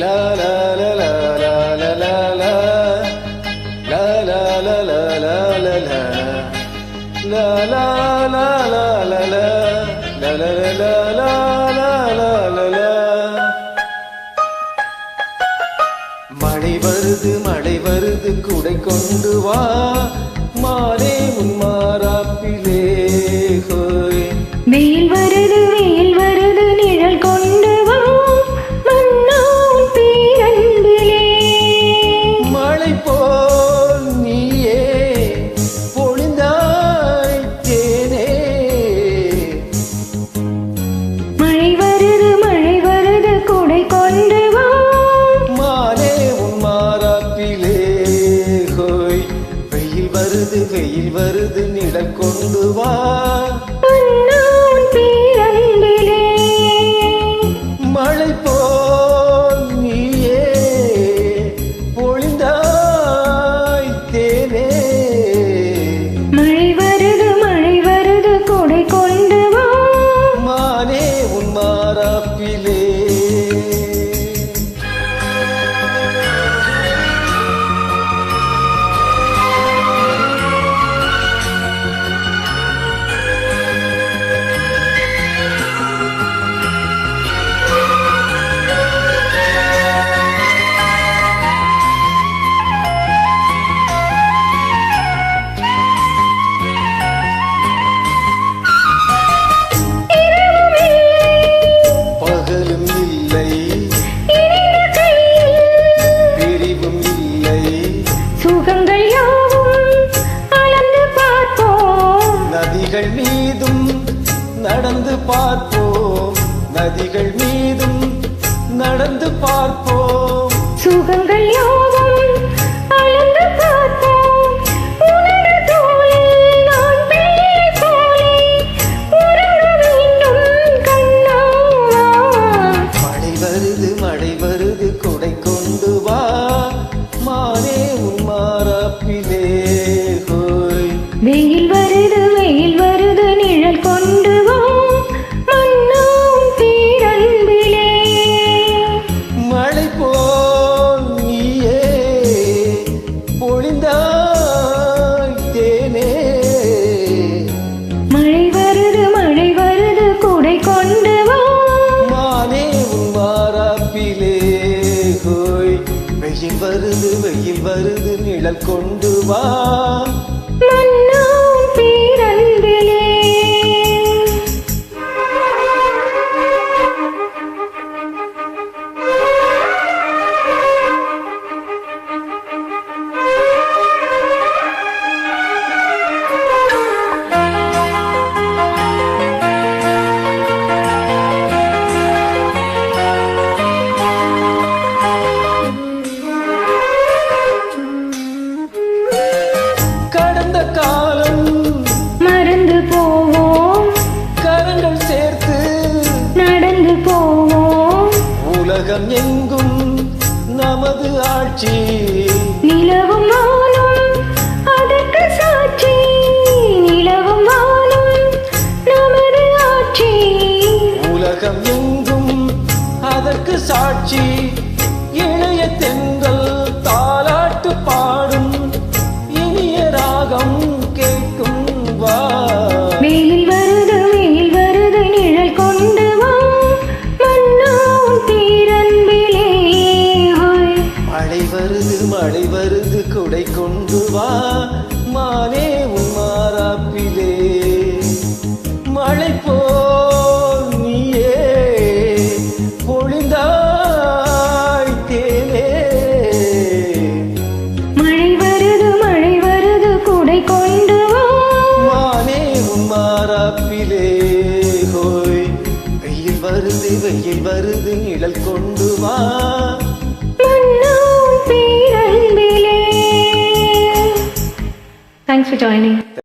La la la la la la la la La la la la la la la La la la la la la La la la la la la la la மழை வருது மழை வருது குடை கொண்டு வா மாலே உன் மாறாப்பிலே ஹோய் வெயில் வரு வருது வெயில் வருது நிழல் கொண்டு வா. மீதும் நடந்து பார்ப்போம். நதிகள் மீதும் நடந்து பார்ப்போம். சுகங்கள் யாவும் அளந்து பார்ப்போம். உனது தோளில் நான் பிள்ளை போலே. உறங்க வேண்டும் கண்ணா மழை வருது மழை வருது கொடை கொண்டு வா. மானே உன் மாறாப்பிலே. ஹோய். வெயில் நிழல் கொண்டு வா. உலகம் எங்கும் நமது ஆட்சி. நிலவும் வானும் அதற்கு சாட்சி. நிலவும் வானும் நமது ஆட்சி. உலகம் எங்கும் அதற்கு சாட்சி. இளைய மழை வருது மழை வருது குடை கொண்டு வா. மானே உன் மாறாப்பிலே. மழை போல் நீயே பொழிந்தாய் தேனே. மழை வருது மழை வருது குடை கொண்டு வா. மானே உன் மாறாப்பிலே. ஹோய் வெயில் வருது வெயில் வருது நிழல் கொண்டு வா. Thanks for joining.